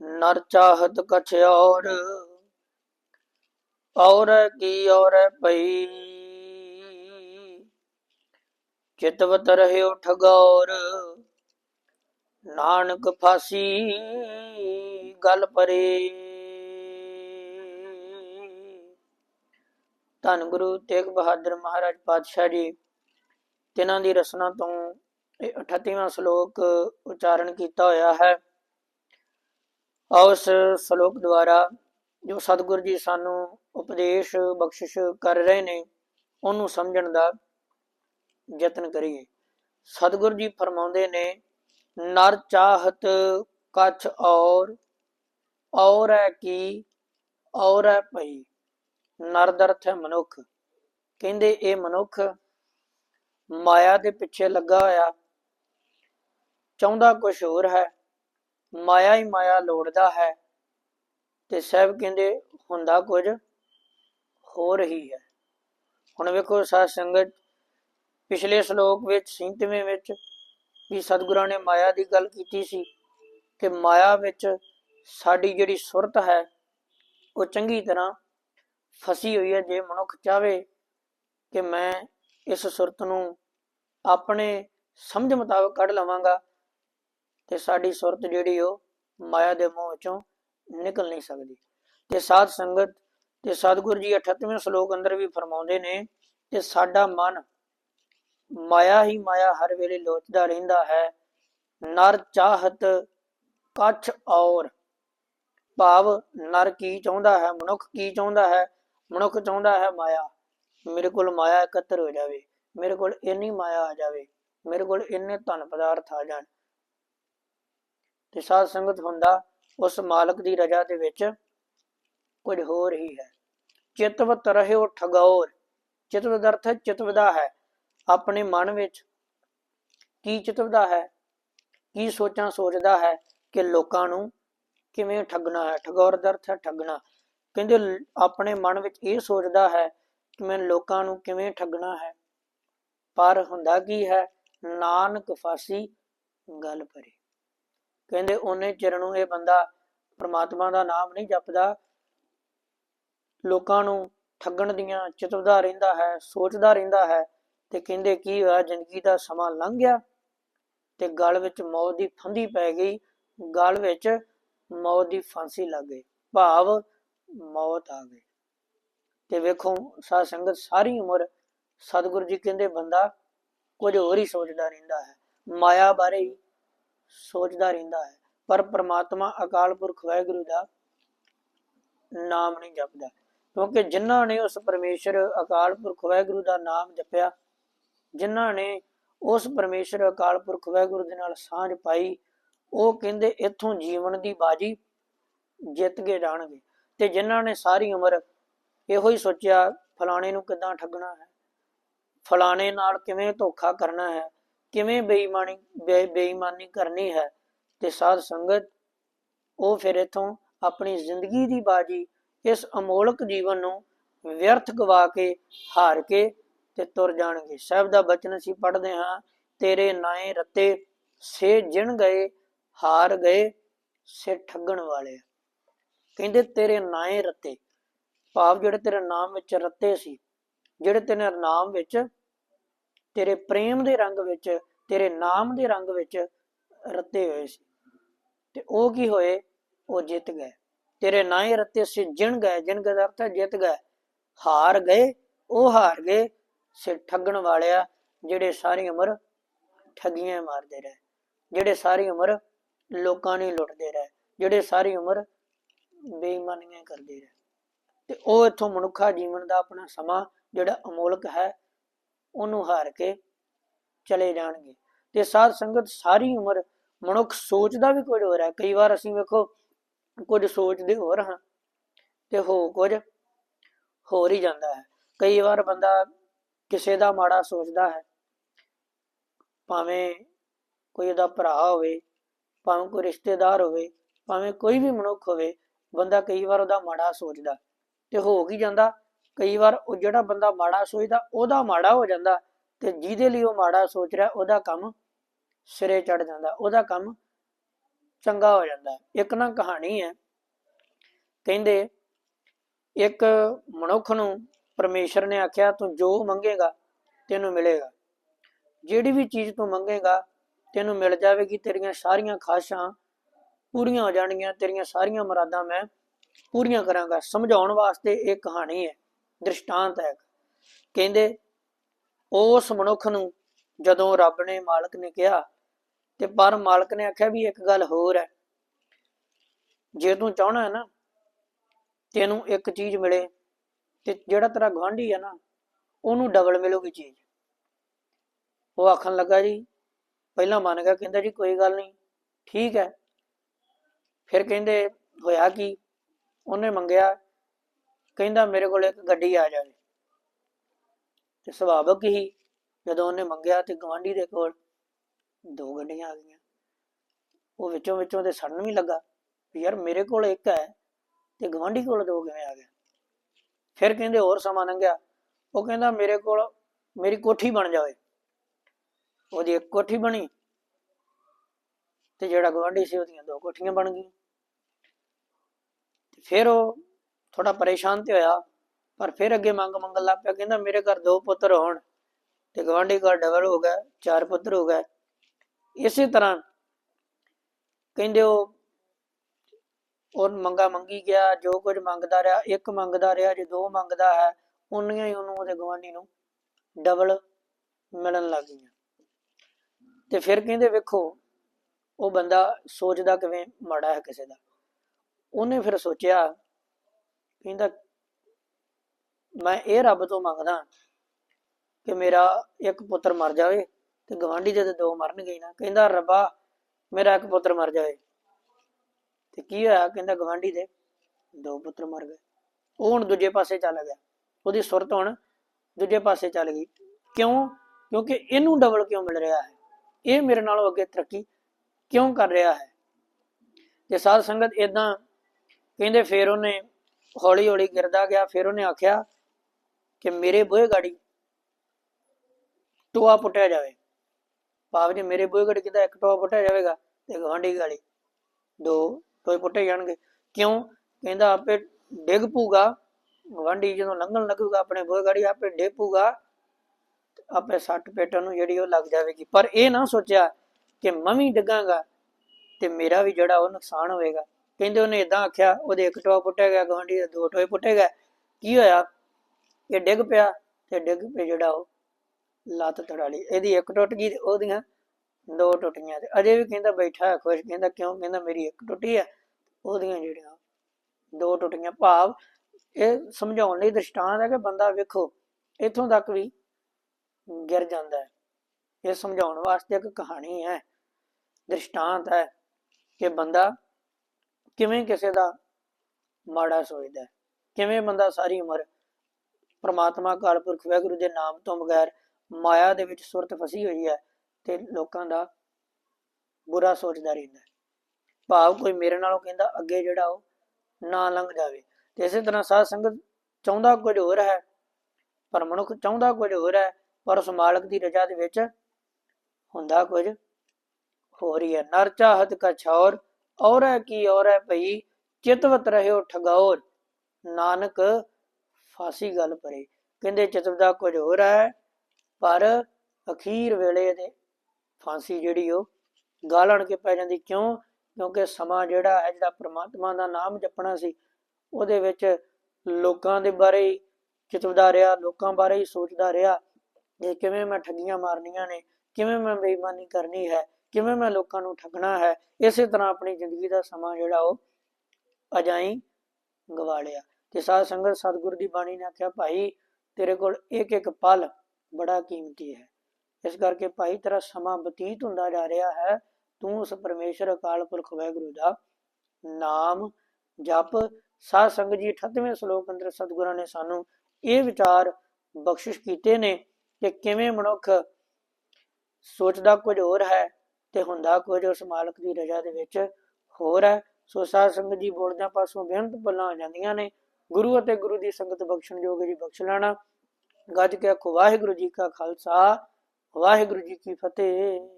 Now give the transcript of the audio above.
ਨਰ ਚਾਹਤ ਕਛ ਔਰ ਔਰ ਕੀ ਔਰ ਪਈ ਚਿਤਵਤ ਰਹਿਓ ਠਗੌਰ ਨਾਨਕ ਫਾਸੀ ਗਲ ਪਰੇ। ਧੰਨ ਗੁਰੂ ਤੇਗ ਬਹਾਦਰ ਮਹਾਰਾਜ ਪਾਤਸ਼ਾਹ ਜੀ, ਤਿਨਾਂ ਦੀ ਰਸਨਾ ਤੋਂ ਇਹ 38ਵਾਂ ਸ਼ਲੋਕ ਉਚਾਰਨ ਕੀਤਾ ਹੋਇਆ ਹੈ। ਉਸ ਸ਼ਲੋਕ ਦੁਆਰਾ ਜੋ ਸਤਿਗੁਰੂ ਜੀ ਸਾਨੂੰ ਉਪਦੇਸ਼, ਬਖਸ਼ਿਸ਼ ਕਰ ਰਹੇ ਨੇ, ਉਹਨੂੰ ਸਮਝਣ ਦਾ ਯਤਨ ਕਰੀਏ। ਸਤਿਗੁਰੂ ਜੀ ਫਰਮਾਉਂਦੇ ਨੇ, ਨਰ ਚਾਹਤ ਕਛ ਔਰ ਔਰ ਹੈ ਕੀ, ਔਰ ਹੈ ਭਈ। ਨਰ ਦਾ ਅਰਥ ਹੈ ਮਨੁੱਖ। ਕਹਿੰਦੇ, ਇਹ ਮਨੁੱਖ ਮਾਇਆ ਦੇ ਪਿੱਛੇ ਲੱਗਾ ਹੋਇਆ। ਚਾਹੁੰਦਾ ਕੁਝ ਹੋਰ ਹੈ। ਮਾਇਆ ਹੀ ਮਾਇਆ ਲੋੜਦਾ ਹੈ। ਤੇ ਸਹਿਬ ਕਹਿੰਦੇ, ਹੁੰਦਾ ਕੁਝ ਹੋ ਰਹੀ ਹੈ। ਹੁਣ ਵੇਖੋ ਸਾਧ ਸੰਗਤ, ਪਿਛਲੇ ਸ਼ਲੋਕ ਵਿੱਚ 37ਵੇਂ ਵਿੱਚ ਵੀ ਸਤਿਗੁਰਾਂ ਨੇ ਮਾਇਆ ਦੀ ਗੱਲ ਕੀਤੀ ਸੀ ਕਿ ਮਾਇਆ ਵਿੱਚ ਸਾਡੀ ਜਿਹੜੀ ਸੁਰਤ ਹੈ, ਉਹ ਚੰਗੀ ਤਰ੍ਹਾਂ ਫਸੀ ਹੋਈ ਹੈ। ਜੇ ਮਨੁੱਖ ਚਾਵੇ ਕਿ ਮੈਂ ਇਸ ਸੁਰਤ ਨੂੰ ਆਪਣੇ ਸਮਝ ਮੁਤਾਬਕ ਕੱਢ ਲਵਾਂਗਾ ਤੇ ਸਾਡੀ ਸੁਰਤ ਜਿਹੜੀ ਉਹ ਮਾਇਆ ਦੇ ਮੋਹ ਚੋਂ ਨਿਕਲ ਨਹੀਂ ਸਕਦੀ। ਤੇ ਸਾਧ ਸੰਗਤ ਤੇ ਸਤਿਗੁਰੂ ਜੀ 38ਵੇਂ ਸ਼ਲੋਕ ਅੰਦਰ ਵੀ ਫਰਮਾਉਂਦੇ ਨੇ ਕਿ ਸਾਡਾ ਮਨ ਮਾਇਆ ਹੀ ਮਾਇਆ ਹਰ ਵੇਲੇ ਲੋਚਦਾ ਰਹਿੰਦਾ ਹੈ। ਨਰ ਚਾਹਤ ਕਛ ਔਰ ਭਾਵ ਨਰ ਕੀ ਚਾਹੁੰਦਾ ਹੈ, ਮਨੁੱਖ ਕੀ ਚਾਹੁੰਦਾ ਹੈ, ਮਨੁੱਖ ਚਾਹੁੰਦਾ ਹੈ ਮਾਇਆ। ਮੇਰੇ ਕੋਲ ਮਾਇਆ ਇਕੱਤਰ ਹੋ ਜਾਵੇ, ਮੇਰੇ ਕੋਲ ਇੰਨੀ ਮਾਇਆ ਆ ਜਾਵੇ, ਮੇਰੇ ਕੋਲ ਇੰਨੇ ਧਨ ਪਦਾਰਥ ਆ ਜਾਣ ਤੇ ਸਾਧ ਸੰਗਤ ਹੁੰਦਾ ਉਸ ਮਾਲਕ ਦੀ ਰਜ਼ਾ ਦੇ ਵਿੱਚ ਕੁਝ ਹੋਰ ਹੀ। ਹੈ ਚਿਤਵਤ ਰਹਿਓ ਠਗੌਰ ਚਿਤਵਤ ਦਾ ਅਰਥ ਚਿਤਵਦਾ ਹੈ। ਆਪਣੇ ਮਨ ਵਿੱਚ ਕੀ ਚਿਤਵਦਾ ਹੈ, ਕੀ ਸੋਚਾਂ ਸੋਚਦਾ ਹੈ ਕਿ ਲੋਕਾਂ ਨੂੰ ਕਿਵੇਂ ਠੱਗਣਾ ਹੈ? ਠਗੌਰ ਦਾ ਅਰਥ ਹੈ ਠੱਗਣਾ। ਕਹਿੰਦੇ ਆਪਣੇ ਮਨ ਵਿੱਚ ਇਹ ਸੋਚਦਾ ਹੈ ਕਿ ਮੈਂ ਲੋਕਾਂ ਨੂੰ ਕਿਵੇਂ ਠੱਗਣਾ ਹੈ। ਪਰ ਹੁੰਦਾ ਕੀ ਹੈ, ਨਾਨਕ ਫਾਸੀ ਗੱਲ ਭਰੇ। ਕਹਿੰਦੇ ਉਹਨੇ ਚਿਰ ਨੂੰ ਇਹ ਬੰਦਾ ਪ੍ਰਮਾਤਮਾ ਦਾ ਨਾਮ ਨਹੀਂ ਜਪਦਾ। ਲੋਕਾਂ ਨੂੰ ਠੱਗਣ ਦੀਆਂ ਚਿਤਵਦਾ ਰਹਿੰਦਾ ਹੈ, ਸੋਚਦਾ ਰਹਿੰਦਾ ਹੈ ਤੇ ਕਹਿੰਦੇ ਕੀ ਹੋਇਆ, ਜ਼ਿੰਦਗੀ ਦਾ ਸਮਾਂ ਲੰਘ ਗਿਆ ਤੇ ਗਲ ਵਿੱਚ ਮੌਤ ਦੀ ਫੰਦੀ ਪੈ ਗਈ। ਗਲ ਵਿੱਚ ਮੌਤ ਦੀ ਫਾਂਸੀ ਲੱਗ ਗਈ। ਭਾਵ ਮੌਤ ਆ ਗਈ। ਤੇ ਵੇਖੋ, ਸਾਧ ਸੰਗਤ ਸਾਰੀ ਉਮਰ ਸਤਿਗੁਰੂ ਜੀ ਕਹਿੰਦੇ ਬੰਦਾ ਕੁਝ ਹੋਰ ਹੀ ਸੋਚਦਾ ਰਹਿੰਦਾ ਹੈ। ਮਾਇਆ ਬਾਰੇ ਹੀ ਸੋਚਦਾ ਰਹਿੰਦਾ ਹੈ, ਪਰ ਪ੍ਰਮਾਤਮਾ ਅਕਾਲ ਪੁਰਖ ਵਾਹਿਗੁਰੂ ਦਾ ਨਾਮ ਨਹੀਂ ਜਪਦਾ, ਕਿਉਂਕਿ ਜਿਨ੍ਹਾਂ ਨੇ ਉਸ ਪਰਮੇਸ਼ਰ ਅਕਾਲ ਪੁਰਖ ਵਾਹਿਗੁਰੂ ਦਾ ਨਾਮ ਜਪਿਆ, ਜਿਨ੍ਹਾਂ ਨੇ ਉਸ ਪਰਮੇਸ਼ਰ ਅਕਾਲ ਪੁਰਖ ਵਾਹਿਗੁਰੂ ਦੇ ਨਾਲ ਸਾਂਝ ਪਾਈ, ਉਹ ਕਹਿੰਦੇ ਇੱਥੋਂ ਜੀਵਨ ਦੀ ਬਾਜੀ ਜਿੱਤ ਕੇ ਜਾਣਗੇ, ਤੇ ਜਿਨ੍ਹਾਂ ਨੇ ਸਾਰੀ ਉਮਰ ਇਹੋ ਹੀ ਸੋਚਿਆ, ਫਲਾਣੇ ਨੂੰ ਕਿੱਦਾਂ ਠੱਗਣਾ ਹੈ, ਫਲਾਣੇ ਨਾਲ ਕਿਵੇਂ ਧੋਖਾ ਕਰਨਾ ਹੈ ਕਿਵੇਂ ਬੇਈਮਾਨੀ ਬੇਈਮਾਨੀ ਕਰਨੀ ਹੈ ਤੇ ਸਾਧ ਸੰਗਤ ਉਹ ਫਿਰ ਇਥੋਂ ਆਪਣੀ ਜ਼ਿੰਦਗੀ ਦੀ ਬਾਜੀ ਇਸ ਅਮੋਲਕ ਜੀਵਨ ਨੂੰ ਵਿਅਰਥ ਗਵਾ ਕੇ ਹਾਰ ਕੇ ਤੇ ਤੁਰ ਜਾਣਗੇ। ਸਾਹਿਬ ਦਾ ਬਚਨ ਅਸੀਂ ਪੜ੍ਹਦੇ ਹਾਂ, ਤੇਰੇ ਨਾਏ ਰਤੇ ਸੇ ਜਿਣ ਗਏ, ਹਾਰ ਗਏ ਸੇ ਠੱਗਣ ਵਾਲੇ। ਕਹਿੰਦੇ ਤੇਰੇ ਨਾਏ ਰੱਤੇ, ਭਾਵ ਜਿਹੜੇ ਤੇਰੇ ਨਾਮ ਵਿੱਚ ਰੱਤੇ ਸੀ, ਜਿਹੜੇ ਤੇਰੇ ਨਾਮ ਵਿੱਚ ਤੇਰੇ ਪ੍ਰੇਮ ਦੇ ਰੰਗ ਵਿੱਚ, ਤੇਰੇ ਨਾਮ ਦੇ ਰੰਗ ਵਿੱਚ ਰੱਤੇ ਹੋਏ ਸੀ। ਤੇ ਉਹ ਕੀ ਹੋਏ? ਉਹ ਜਿੱਤ ਗਏ। ਤੇਰੇ ਨਾਏ ਰੱਤੇ ਸੇ, ਜਿਣ ਗਏ, ਜਿਣ ਦਾ ਅਰਥ ਜਿੱਤ ਗਏ। ਹਾਰ ਗਏ, ਉਹ ਹਾਰ ਗਏ ਸੇ ਠੱਗਣ ਵਾਲਿਆ ਜਿਹੜੇ ਸਾਰੀ ਉਮਰ ਠੱਗੀਆਂ ਮਾਰਦੇ ਰਹੇ, ਜਿਹੜੇ ਸਾਰੀ ਉਮਰ ਲੋਕਾਂ ਨੂੰ ਲੁੱਟਦੇ ਰਹੇ, ਜਿਹੜੇ ਸਾਰੀ ਉਮਰ ਬੇਈਮਾਨੀਆਂ ਕਰਦੇ ਰਹੇ। ਤੇ ਉਹ ਇਥੋਂ ਮਨੁੱਖਾ ਜੀਵਨ ਦਾ ਆਪਣਾ ਸਮਾਂ ਜਿਹੜਾ ਅਮੋਲਕ ਹੈ ਉਹਨੂੰ ਹਾਰ ਕੇ ਚਲੇ ਜਾਣਗੇ। ਤੇ ਸਾਧ ਸੰਗਤ ਸਾਰੀ ਉਮਰ ਮਨੁੱਖ ਸੋਚਦਾ ਵੀ ਕੁਝ ਹੋਰ ਹੈ। ਕਈ ਵਾਰ ਅਸੀਂ ਵੇਖੋ, ਕੁਝ ਸੋਚਦੇ ਹੋਰ ਹਾਂ ਤੇ ਹੋ ਕੁਝ ਹੋਰ ਹੀ ਜਾਂਦਾ ਹੈ। ਕਈ ਵਾਰ ਬੰਦਾ ਕਿਸੇ ਦਾ ਮਾੜਾ ਸੋਚਦਾ ਹੈ, ਭਾਵੇਂ ਕੋਈ ਉਹਦਾ ਭਰਾ ਹੋਵੇ, ਭਾਵੇਂ ਕੋਈ ਰਿਸ਼ਤੇਦਾਰ ਹੋਵੇ, ਭਾਵੇਂ ਕੋਈ ਵੀ ਮਨੁੱਖ ਹੋਵੇ, ਬੰਦਾ ਕਈ ਵਾਰ ਉਹਦਾ ਮਾੜਾ ਸੋਚਦਾ ਤੇ ਹੋ ਕੀ ਜਾਂਦਾ ਕਈ ਵਾਰ ਉਹ ਜਿਹੜਾ ਬੰਦਾ ਮਾੜਾ ਸੋਚਦਾ, ਉਹਦਾ ਮਾੜਾ ਹੋ ਜਾਂਦਾ ਤੇ ਜਿਹਦੇ ਲਈ ਉਹ ਮਾੜਾ ਸੋਚ ਰਿਹਾ, ਉਹਦਾ ਕੰਮ ਸਿਰੇ ਚੜ ਜਾਂਦਾ, ਉਹਦਾ ਕੰਮ ਚੰਗਾ ਹੋ ਜਾਂਦਾ। ਇੱਕ ਨਾ ਕਹਾਣੀ ਹੈ, ਕਹਿੰਦੇ ਇੱਕ ਮਨੁੱਖ ਨੂੰ ਪਰਮੇਸ਼ਰ ਨੇ ਆਖਿਆ, ਤੂੰ ਜੋ ਮੰਗੇਗਾ, ਤੈਨੂੰ ਮਿਲੇਗਾ। ਜਿਹੜੀ ਵੀ ਚੀਜ਼ ਤੂੰ ਮੰਗੇਗਾ, ਤੈਨੂੰ ਮਿਲ ਜਾਵੇਗੀ, ਤੇਰੀਆਂ ਸਾਰੀਆਂ ਖਾਸ਼ਾਂ ਪੂਰੀਆਂ ਹੋ ਜਾਣਗੀਆਂ, ਤੇਰੀਆਂ ਸਾਰੀਆਂ ਮੁਰਾਦਾਂ ਮੈਂ ਪੂਰੀਆਂ ਕਰਾਂਗਾ। ਸਮਝਾਉਣ ਵਾਸਤੇ ਇਹ ਕਹਾਣੀ ਹੈ। ਦ੍ਰਿਸ਼ਟਾਂਤ ਹੈ ਕਹਿੰਦੇ, ਉਸ ਮਨੁੱਖ ਨੂੰ ਜਦੋਂ ਰੱਬ ਨੇ ਮਾਲਕ ਨੇ ਕਿਹਾ ਤੇ ਪਰ ਮਾਲਕ ਨੇ ਆਖਿਆ ਵੀ ਇੱਕ ਗੱਲ ਹੋਰ ਹੈ। ਜੇ ਤੂੰ ਚਾਹਣਾ ਹੈ ਨਾ, ਤੈਨੂੰ ਇੱਕ ਚੀਜ਼ ਮਿਲੇ ਤੇ ਜਿਹੜਾ ਤੇਰਾ ਗਵਾਂਢੀ ਹੈ ਨਾ, ਉਹਨੂੰ ਡਬਲ ਮਿਲੂਗੀ ਚੀਜ਼। ਉਹ ਆਖਣ ਲੱਗਾ ਜੀ, ਪਹਿਲਾਂ ਮੰਨ ਗਿਆ, ਕਹਿੰਦਾ ਜੀ ਕੋਈ ਗੱਲ ਨਹੀਂ, ਠੀਕ ਹੈ। ਫਿਰ ਕਹਿੰਦੇ, ਹੋਇਆ ਕੀ? ਉਹਨੇ ਮੰਗਿਆ ਕਹਿੰਦਾ ਮੇਰੇ ਕੋਲ ਇੱਕ ਗੱਡੀ ਆ ਜਾਵੇ। ਤੇ ਸੁਭਾਵਕ ਹੀ ਜਦੋਂ ਉਹਨੇ ਮੰਗਿਆ ਤੇ ਗਵਾਂਢੀ ਦੇ ਕੋਲ ਦੋ ਗੱਡੀਆਂ ਆ ਗਈਆਂ। ਉਹ ਵਿੱਚੋਂ ਵਿੱਚੋਂ ਤੇ ਸੜਨ ਵੀ ਲੱਗਾ ਯਾਰ ਮੇਰੇ ਕੋਲ ਇੱਕ ਹੈ ਤੇ ਗਵਾਂਢੀ ਕੋਲ ਦੋ ਕਿਵੇਂ ਆ ਗਿਆ ਫਿਰ ਕਹਿੰਦੇ ਹੋਰ ਸਮਾਂ ਲੰਘਿਆ। ਉਹ ਕਹਿੰਦਾ ਮੇਰੇ ਕੋਲ ਮੇਰੀ ਕੋਠੀ ਬਣ ਜਾਵੇ। ਉਹਦੀ ਇੱਕ ਕੋਠੀ ਬਣੀ ਤੇ ਜਿਹੜਾ ਗਵਾਂਢੀ ਸੀ ਉਹਦੀਆਂ ਦੋ ਕੋਠੀਆਂ ਬਣ ਗਈਆਂ। ਫਿਰ ਉਹ ਥੋੜਾ ਪਰੇਸ਼ਾਨ ਤੇ ਹੋਇਆ, ਪਰ ਫਿਰ ਅੱਗੇ ਮੰਗ ਮੰਗਣ ਲੱਗ ਪਿਆ, ਕਹਿੰਦਾ ਮੇਰੇ ਘਰ ਦੋ ਪੁੱਤਰ ਹੋਣ ਤੇ ਗਵਾਂਢੀ ਘਰ ਡਬਲ ਹੋ ਗਿਆ, ਚਾਰ ਪੁੱਤਰ ਹੋ ਗਏ। ਇਸੇ ਤਰ੍ਹਾਂ ਕਹਿੰਦੇ ਉਹ ਉਹ ਮੰਗਾ ਮੰਗੀ ਗਿਆ, ਜੋ ਕੁਝ ਮੰਗਦਾ ਰਿਹਾ, ਇੱਕ ਮੰਗਦਾ ਰਿਹਾ, ਜੇ ਦੋ ਮੰਗਦਾ ਹੈ, ਉਨੀਆਂ ਹੀ ਉਹਨੂੰ ਉਹਦੇ ਗਵਾਂਢੀ ਨੂੰ ਡਬਲ ਮਿਲਣ ਲੱਗ ਗਈਆਂ। ਤੇ ਫਿਰ ਕਹਿੰਦੇ ਵੇਖੋ, ਉਹ ਬੰਦਾ ਸੋਚਦਾ ਕਿਵੇਂ ਮਾੜਾ ਹੈ ਕਿਸੇ ਦਾ। ਉਹਨੇ ਫਿਰ ਸੋਚਿਆ ਕਹਿੰਦਾ, ਮੈਂ ਇਹ ਰੱਬ ਤੋਂ ਮੰਗਦਾ ਕਿ ਮੇਰਾ ਇੱਕ ਪੁੱਤਰ ਮਰ ਜਾਵੇ ਤੇ ਗਵਾਂਢੀ ਦੇ ਦੋ ਮਰਨਗੇ ਨਾ। ਕਹਿੰਦਾ, ਰੱਬਾ, ਮੇਰਾ ਇੱਕ ਪੁੱਤਰ ਮਰ ਜਾਵੇ। ਤੇ ਕੀ ਹੋਇਆ? ਕਹਿੰਦਾ ਗਵਾਂਢੀ ਦੇ ਦੋ ਪੁੱਤਰ ਮਰ ਗਏ। ਉਹ ਹੁਣ ਦੂਜੇ ਪਾਸੇ ਚੱਲ ਗਿਆ। ਉਹਦੀ ਸੁਰਤ ਹੁਣ ਦੂਜੇ ਪਾਸੇ ਚੱਲ ਗਈ। ਕਿਉਂ? ਕਿਉਂਕਿ ਇਹਨੂੰ ਡਬਲ ਕਿਉਂ ਮਿਲ ਰਿਹਾ ਹੈ? ਇਹ ਮੇਰੇ ਨਾਲੋਂ ਅੱਗੇ ਤਰੱਕੀ ਕਿਉਂ ਕਰ ਰਿਹਾ ਹੈ? ਤੇ ਸਾਧ ਸੰਗਤ ਇਦਾਂ ਕਹਿੰਦੇ, ਫੇਰ ਉਹਨੇ ਹੌਲੀ ਹੌਲੀ ਗਿਰਦਾ ਗਿਆ, ਫਿਰ ਉਹਨੇ ਆਖਿਆ ਕਿ ਮੇਰੇ ਬੂਹੇ ਗਾੜੀ ਟੋਆ ਪੁੱਟਿਆ ਜਾਵੇ। ਭਾਵ ਜੀ ਮੇਰੇ ਬੂਹੇ ਗਾੜੀ ਕਿਦਾ ਇੱਕ ਟੋਆ ਪੁੱਟਿਆ ਜਾਵੇਗਾ ਤੇ ਗਵਾਂਢੀ ਗਾੜੀ ਦੋ ਟੋਏ ਪੁੱਟੇ ਜਾਣਗੇ। ਕਿਉਂ? ਕਹਿੰਦਾ ਆਪੇ ਡਿੱਗ ਪੂਗਾ ਗਵਾਂਢੀ ਜਦੋਂ ਲੰਘਣ ਲੱਗੂਗਾ ਆਪਣੇ ਬੂਹੇ ਗਾੜੀ ਆਪੇ ਡਿੱਗ ਪੂਗਾ ਆਪਣੇ ਸੱਟ ਪੇਟਾਂ ਨੂੰ ਜਿਹੜੀ ਉਹ ਲੱਗ ਜਾਵੇਗੀ। ਪਰ ਇਹ ਨਾ ਸੋਚਿਆ ਕਿ ਮੈਂ ਵੀ ਡਿੱਗਾਂਗਾ ਤੇ ਮੇਰਾ ਵੀ ਜਿਹੜਾ ਉਹ ਨੁਕਸਾਨ ਹੋਵੇਗਾ। ਕਹਿੰਦੇ ਉਹਨੇ ਇਦਾਂ ਆਖਿਆ, ਉਹਦੇ ਇੱਕ ਟੋਆ ਪੁੱਟਿਆ ਗਿਆ ਗਵਾਂਢੀ ਦੇ ਦੋ ਟੋਏ ਪੁੱਟੇ ਗਏ। ਕੀ ਹੋਇਆ? ਇਹ ਡਿੱਗ ਪਿਆ ਤੇ ਡਿੱਗ ਪਏ ਜਿਹੜਾ ਉਹ ਲੱਤ ਤੜਾਲੀ। ਇਹਦੀ ਇੱਕ ਟੁੱਟ ਗਈ ਤੇ ਉਹਦੀਆਂ ਦੋ ਟੁੱਟੀਆਂ ਤੇ ਅਜੇ ਵੀ ਕਹਿੰਦਾ ਬੈਠਾ ਖੁਸ਼ ਕਹਿੰਦਾ, ਕਿਉਂ? ਕਹਿੰਦਾ ਮੇਰੀ ਇੱਕ ਟੁੱਟੀ ਹੈ। ਉਹਦੀਆਂ ਜਿਹੜੀਆਂ ਦੋ ਟੁੱਟੀਆਂ, ਭਾਵ ਇਹ ਸਮਝਾਉਣ ਲਈ ਦ੍ਰਿਸ਼ਟਾਂਤ ਹੈ ਕਿ ਬੰਦਾ ਵੇਖੋ, ਇੱਥੋਂ ਤੱਕ ਵੀ ਗਿਰ ਜਾਂਦਾ ਹੈ। ਇਹ ਸਮਝਾਉਣ ਵਾਸਤੇ ਇੱਕ ਕਹਾਣੀ ਹੈ, ਦ੍ਰਿਸ਼ਟਾਂਤ ਹੈ ਕਿ ਬੰਦਾ ਕਿਵੇਂ ਕਿਸੇ ਦਾ ਮਾੜਾ ਸੋਚਦਾ ਹੈ? ਕਿਵੇਂ ਬੰਦਾ ਸਾਰੀ ਉਮਰ ਪ੍ਰਮਾਤਮਾ, ਕਾਲਪੁਰਖ, ਵਾਹਿਗੁਰੂ ਦੇ ਨਾਮ ਤੋਂ ਬਗੈਰ ਮਾਇਆ ਦੇ ਵਿੱਚ ਸੁਰਤ ਫਸੀ ਹੋਈ ਹੈ ਤੇ ਲੋਕਾਂ ਦਾ ਬੁਰਾ ਸੋਚਦਾ ਰਹਿੰਦਾ ਭਾਵ ਕੋਈ ਮੇਰੇ ਨਾਲੋਂ ਕਹਿੰਦਾ ਅੱਗੇ ਜਿਹੜਾ ਉਹ ਨਾ ਲੰਘ ਜਾਵੇ। ਤੇ ਇਸੇ ਤਰ੍ਹਾਂ ਸਾਧ ਸੰਗਤ ਚਾਹੁੰਦਾ ਕੁਝ ਹੋਰ ਹੈ, ਪਰ ਮਨੁੱਖ ਚਾਹੁੰਦਾ ਕੁਝ ਹੋਰ ਹੈ, ਪਰ ਉਸ ਮਾਲਕ ਦੀ ਰਜ਼ਾ ਦੇ ਵਿੱਚ ਹੁੰਦਾ ਕੁਝ ਹੋ ਰਹੀ ਹੈ। ਨਰ ਚਾਹਤ ਕਛੌਰ ਔਰੈ ਕੀ ਔਰੈ ਭਈ ਚਿਤਵਤ ਰਹਿਓ ਠਗੌਰ। ਨਾਨਕ ਫਾਸੀ ਗੱਲ ਪਰੇ ਕਹਿੰਦੇ ਚਿਤਵਦਾ ਕੁਝ ਹੋਰ ਹੈ, ਪਰ ਅਖੀਰ ਵੇਲੇ ਦੇ ਫਾਂਸੀ ਜਿਹੜੀ ਉਹ ਗਾਲਣ ਕੇ ਪੈ ਜਾਂਦੀ। ਕਿਉਂ? ਕਿਉਂਕਿ ਸਮਾਂ ਜਿਹੜਾ ਹੈ, ਜਿਹੜਾ ਪ੍ਰਮਾਤਮਾ ਦਾ ਨਾਮ ਜਪਣਾ ਸੀ, ਉਹਦੇ ਵਿੱਚ ਲੋਕਾਂ ਦੇ ਬਾਰੇ ਹੀ ਚਿਤਵਦਾ ਰਿਹਾ, ਲੋਕਾਂ ਬਾਰੇ ਹੀ ਸੋਚਦਾ ਰਿਹਾ। ਕਿ ਕਿਵੇਂ ਮੈਂ ਠੱਗੀਆਂ ਮਾਰਨੀਆਂ ਨੇ, ਕਿਵੇਂ ਮੈਂ ਬੇਈਮਾਨੀ ਕਰਨੀ ਹੈ ਕਿਵੇਂ ਮੈਂ ਲੋਕਾਂ ਨੂੰ ਠੱਗਣਾ ਹੈ, ਇਸੇ ਤਰ੍ਹਾਂ ਆਪਣੀ ਜ਼ਿੰਦਗੀ ਦਾ ਸਮਾਂ ਜਿਹੜਾ ਉਹ ਅਜਾਈ ਗਵਾ ਲਿਆ ਤੇ ਸਾਧ ਸੰਗਤ, ਸਤਿਗੁਰ ਦੀ ਬਾਣੀ ਨੇ ਆਖਿਆ, ਭਾਈ, ਤੇਰੇ ਕੋਲ ਇੱਕ ਇੱਕ ਪਲ ਬੜਾ ਕੀਮਤੀ ਹੈ। ਇਸ ਕਰਕੇ ਭਾਈ, ਤੇਰਾ ਸਮਾਂ ਬਤੀਤ ਹੁੰਦਾ ਜਾ ਰਿਹਾ ਹੈ। ਤੂੰ ਉਸ ਪਰਮੇਸ਼ਰ, ਅਕਾਲ ਪੁਰਖ, ਵਾਹਿਗੁਰੂ ਦਾ ਨਾਮ ਜਪ। ਸਾਧ ਸੰਗਤ ਜੀ 38ਵੇਂ ਸ਼ਲੋਕ ਅੰਦਰ ਸਤਿਗੁਰਾਂ ਨੇ ਸਾਨੂੰ ਇਹ ਵਿਚਾਰ ਬਖਸ਼ਿਸ਼ ਕੀਤੇ ਨੇ ਕਿ ਕਿਵੇਂ ਮਨੁੱਖ ਸੋਚਦਾ ਕੁਝ ਹੋਰ ਹੈ। ਤੇ ਹੁੰਦਾ ਕੁਝ ਉਸ ਮਾਲਕ ਦੀ ਰਜ਼ਾ ਦੇ ਵਿੱਚ ਹੋਰ ਹੈ। ਸੋ ਸਾਧ ਸੰਗਤ ਜੀ ਬੋਲਦਿਆਂ ਪਾਸੋਂ ਬੇਅੰਤ ਪੱਲਾਂ ਆ ਜਾਂਦੀਆਂ ਨੇ। ਗੁਰੂ ਅਤੇ ਗੁਰੂ ਦੀ ਸੰਗਤ ਬਖਸ਼ਣ ਜੋਗੇ ਜੀ ਬਖਸ਼ ਲੈਣਾ। ਗੱਜ ਕੇ ਆਖੋ, ਵਾਹਿਗੁਰੂ ਜੀ ਕਾ ਖਾਲਸਾ, ਵਾਹਿਗੁਰੂ ਜੀ ਕੀ ਫਤਿਹ।